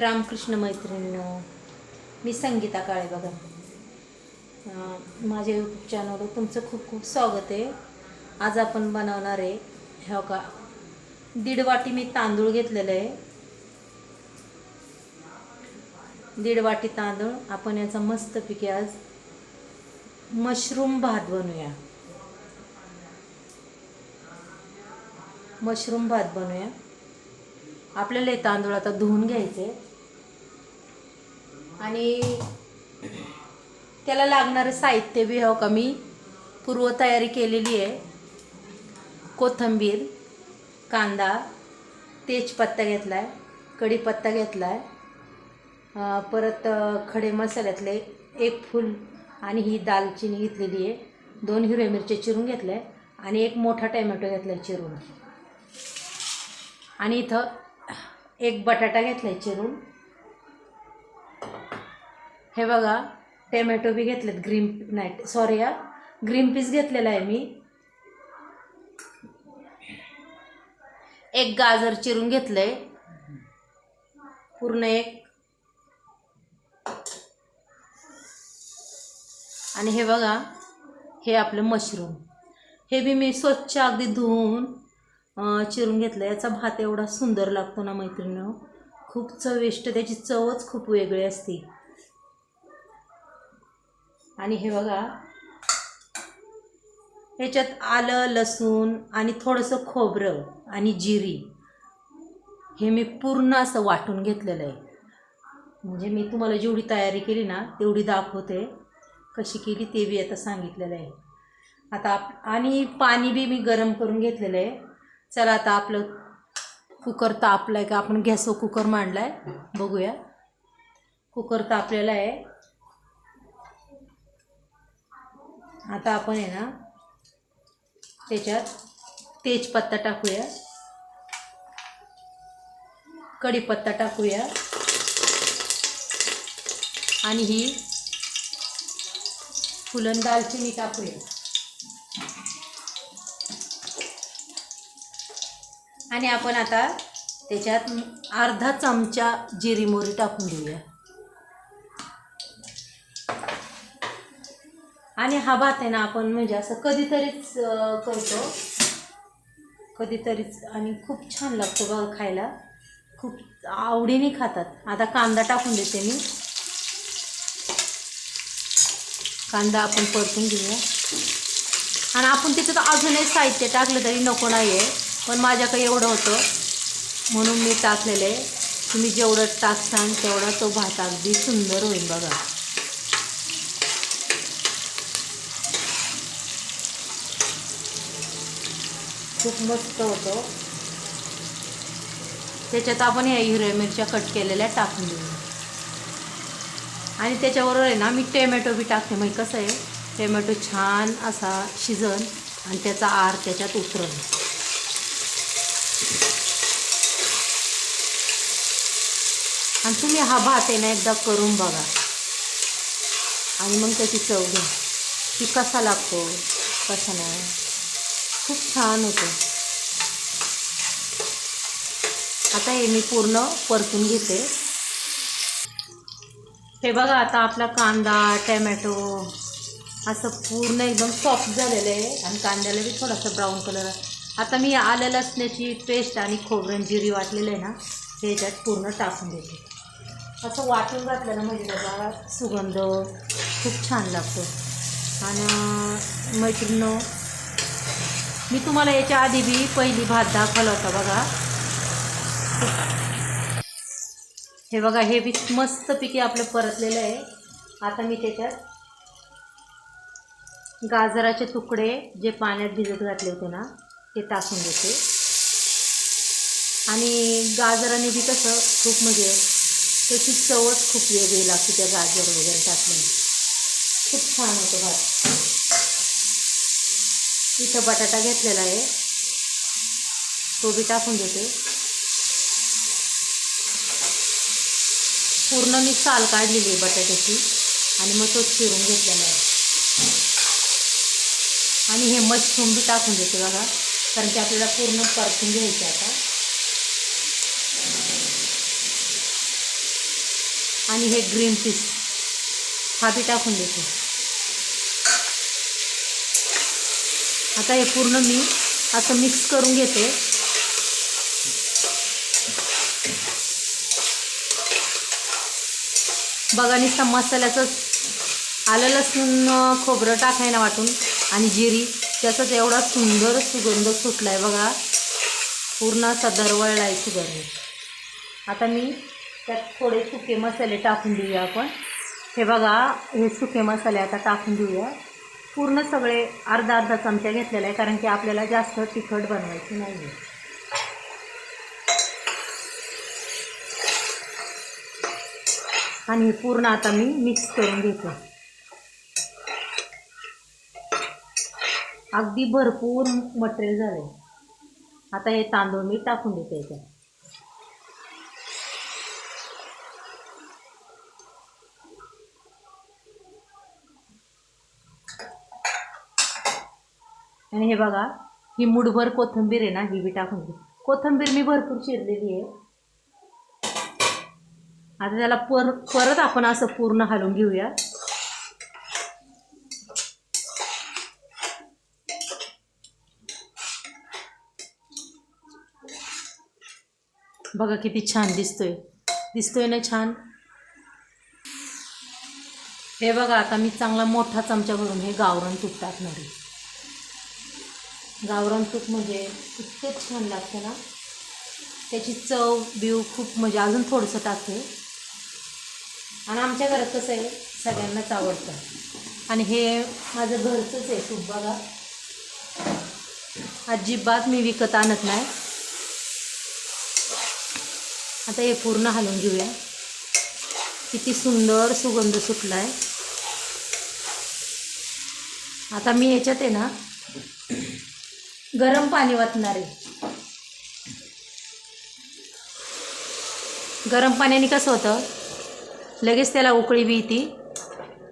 रामकृष्ण मैत्रिणींनो मी संगीता काळे बघा. माझ्या यूट्यूब चॅनलवर तुमचं खूप खूप स्वागत आहे. आज आपण बनवणार आहे हो का दीड वाटी मी तांदूळ घेतलेलं आहे. दीड वाटी तांदूळ आपण याचा मस्तपैकी आज. मशरूम भात बनवूया. मशरूम भात बनवूया. आपल्याला हे तांदूळ आता धुवून घ्यायचे आणि त्याला लागणारं साहित्य बी हो का मी पूर्वतयारी केलेली आहे. कोथिंबीर कांदा तेजपत्ता घेतला आहे कढीपत्ता घेतला आहे परत खडे मसाल्यातले एक फूल आणि ही दालचिनी घेतलेली आहे. दोन हिरव्या मिरच्या चिरून घेतल्या आहे आणि एक मोठा टॅमॅटो घेतला आहे चिरून. आणि इथं एक बटाटा घेतला आहे चिरून. हे बघा टॅमॅटो बी घेतलेत ग्रीन नाही सॉरी हा. ग्रीन पीस घेतलेला आहे मी. एक गाजर चिरून घेतलं आहे पूर्ण एक. आणि हे बघा हे आपलं मशरूम हे बी मी स्वच्छ अगदी धुवून चिरून घेतलं याचा भात एवढा सुंदर लागतो ना मैत्रिणी खूप चविष्ट त्याची चवच खूप वेगळी असते. आणि हे बघा. याच्यात आलं लसूण आणि थोडंसं खोबरं आणि जिरी. हे मी पूर्ण असं वाटून घेतलेलं आहे. म्हणजे मी तुम्हाला जेवढी तयारी केली ना तेवढी दाखवते कशी केली ते बी आता सांगितलेलं आहे. आता आप आणि पाणी बी मी गरम करून घेतलेलं आहे. चला आता आपलं कुकर तापलं आहे का? आपण गॅसवर कुकर मांडला आहे बघूया. कुकर तापलेला आहे. आता आपण आहे ना त्याच्यात तेजपत्ता टाकूया. कढीपत्ता टाकूया. आणि ही फुलन दालचिनी टाकूया. आणि आपण आता त्याच्यात अर्धा चमचा जिरी मोहरी टाकून देऊया. आणि हा भात आहे ना आपण म्हणजे असं कधीतरीच करतो. कधीतरीच आणि खूप छान लागतो बघा खायला. खूप आवडीने खातात. आता कांदा टाकून देते मी. कांदा आपण परतून घेऊया. आणि आपण तिथं अजूनही साहित्य टाकलं तरी नको नाही आहे पण माझ्याकडे एवढं होतं. म्हणून मी टाकलेलं आहे. तुम्ही जेवढं टाकसान तेवढा तो भात अगदी सुंदर होईल बघा. खूप मस्त होतं. त्याच्यात आपण या हिरव्या मिरच्या कट केलेल्या टाकून देऊ. आणि त्याच्याबरोबर आहे ना मी टोमॅटो बी टाकते. मग कसं आहे टोमॅटो छान असा शिजन आणि त्याचा आर त्याच्यात उतरल आणि तुम्ही हा भात आहे ना एकदा करून बघा. आणि मग त्याची चव घ्या. की कसा लागतो कसा नाही. खूप छान होतं. आता हे मी पूर्ण परतून घेते. हे बघा आता आपला कांदा टॅमॅटो असं पूर्ण एकदम सॉफ्ट झालेलं आहे आणि कांद्याला बी थोडासा ब्राऊन कलर आहे. आता मी आलं लसण्याची पेस्ट आणि खोबरं जिरी वाटलेलं आहे ना ते याच्यात पूर्ण टाकून देते. असं वाटून घातलं ना म्हणजे बघा सुगंध खूप छान लागतो. आणि मैत्रिणी मी तुम्हाला याच्या आधी बी पहिली भात दाखवला होता बघा. हे बघा हे बी मस्तपैकी आपलं परतलेलं आहे. आता मी त्याच्यात गाजराचे तुकडे जे पाण्यात भिजत घातले होते ना ते टाकून देते. आणि गाजराने बी कसं खूप म्हणजे त्याची चवच खूप वेगळी लागते त्या गाजर वगैरे टाकल्याने. खूप छान होतं भात. इथं बटाटा घेतलेला आहे. तो बी टाकून देते. पूर्ण मी साल काढलेली आहे बटाट्याची आणि मग तो चिरून घेतलेला आहे. आणि हे मशरूम बी टाकून देते बघा कारण की आपल्याला पूर्ण परतून घ्यायचे आता. आणि हे ग्रीन पीस हा बी टाकून देते. आता हे पूर्ण मी असं मिक्स करून घेते. बघा नुसता मसाल्याचं आलं लसूण खोबरं टाकायला वाटून आणि जिरी त्याचाच एवढा सुंदर सुगंध सुटला आहे बघा. पूर्ण असा दरवळला आहे सुगंध. आता मी त्यात थोडे सुके मसाले टाकून देऊया आपण. हे बघा हे सुके मसाले आता टाकून देऊया. पूर्ण सगळे अर्धा अर्धा चमचा घेतलेला आहे कारण की आपल्याला जास्त तिखट बनवायची नाही आहे आणि पूर्ण आता मी मिक्स करून घेतो. अगदी भरपूर मटेरियल झालं. आता हे तांदूळ मी टाकून देते याच्यात. आणि हे बघा ही मुठभर कोथिंबीर आहे ना ही बी टाकून दे कोथिंबीर मी भरपूर चिरलेली आहे. आता त्याला पर परत आपण असं पूर्ण हलवून घेऊया. बघा किती छान दिसतोय. दिसतोय ना छान? हे बघा आता मी चांगला मोठा चमचा भरून हे गावरण तूप टाकणार आहे. गावरान तूप म्हणजे इतकं छान लागतं ना. त्याची चव बिव खूप म्हणजे अजून थोडंसं टाकते. आणि आमच्या घरात कसं आहे सगळ्यांनाच आवडतं. आणि हे माझं घरचंच आहे तूप बघा. अजिबात मी विकत आणत नाही. आता हे पूर्ण हलवून घेऊया. किती सुंदर सुगंध सुटला आहे आता मी याच्यात आहे ना गरम पाणी वाचणार आहे गरम पाण्याने कसं होतं? लगेच त्याला उकळी बी येते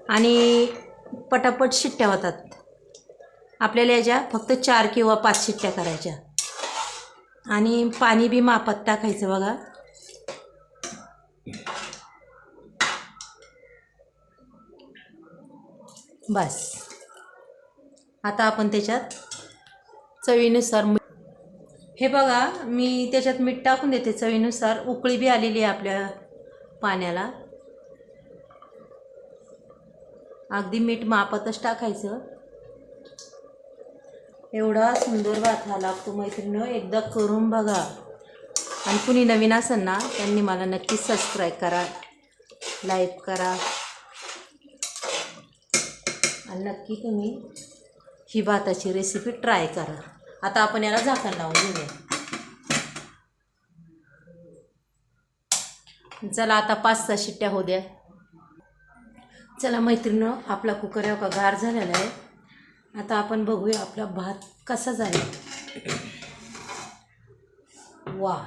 आणि पटापट शिट्ट्या होतात. आपल्याला याच्या फक्त चार किंवा पाच शिट्ट्या करायच्या. आणि पाणी बी मापात टाकायचं बघा. बस. आता आपण त्याच्यात चवीनुसार हे बघा मी त्याच्यात मीठ टाकून देते चवीनुसार. उकळी बी आलेली आहे आपल्या पाण्याला. अगदी मीठ मापातच टाकायचं. एवढा सुंदर भात हा लागतो मैत्रिणीनं एकदा करून बघा. आणि कुणी नवीन असेल ना त्यांनी मला नक्की सबस्क्राईब करा लाईक करा. आणि नक्की तुम्ही ही भाताची रेसिपी ट्राय करा. आता आपण याला झाकण लावून घेऊया. चला आता पाच सहा शिट्ट्या होऊ द्या. चला मैत्रिणं आपला कुकर आहे का गार झालेला आहे. आता आपण बघूया आपला भात कसा झाला. वा.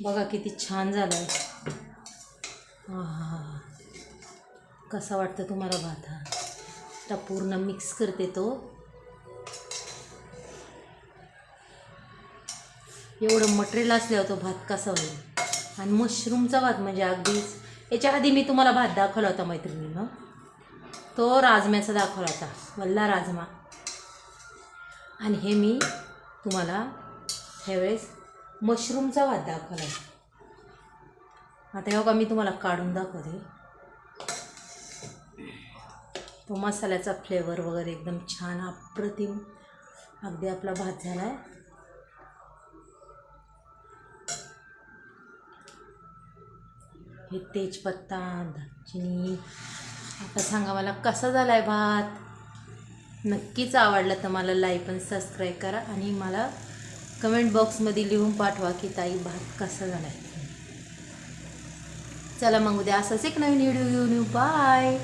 बघा किती छान झाला आहे. हा कसा वाटतं तुम्हाला भात हा? आता पूर्ण मिक्स करते तो. एवढं मटेरियल असल्यावर तो भात कसा होईल? आणि मशरूमचा भात म्हणजे अगदीच याच्या आधी मी तुम्हाला भात दाखवला होता मैत्रिणीनं. तो राजम्याचा दाखवला होता वल्ला राजमा. आणि हे मी तुम्हाला ह्यावेळेस मशरूमचा भात दाखवला आहे. आता हे का मी तुम्हाला काढून दाखवते. तो मसाल्याचा फ्लेवर वगैरे एकदम छान अप्रतिम. अगदी आपला भात झाला आहे हे तेजपत्ता दालचिनी. आता सांगा मला कसा झाला आहे भात? नक्कीच आवडला तर मला लाईक पण सबस्क्राईब करा आणि मला कमेंट बॉक्समध्ये लिहून पाठवा की ताई भात कसा झाला आहे चला मग उद्या असंच एक नवीन व्हिडिओ घेऊन येऊ. बाय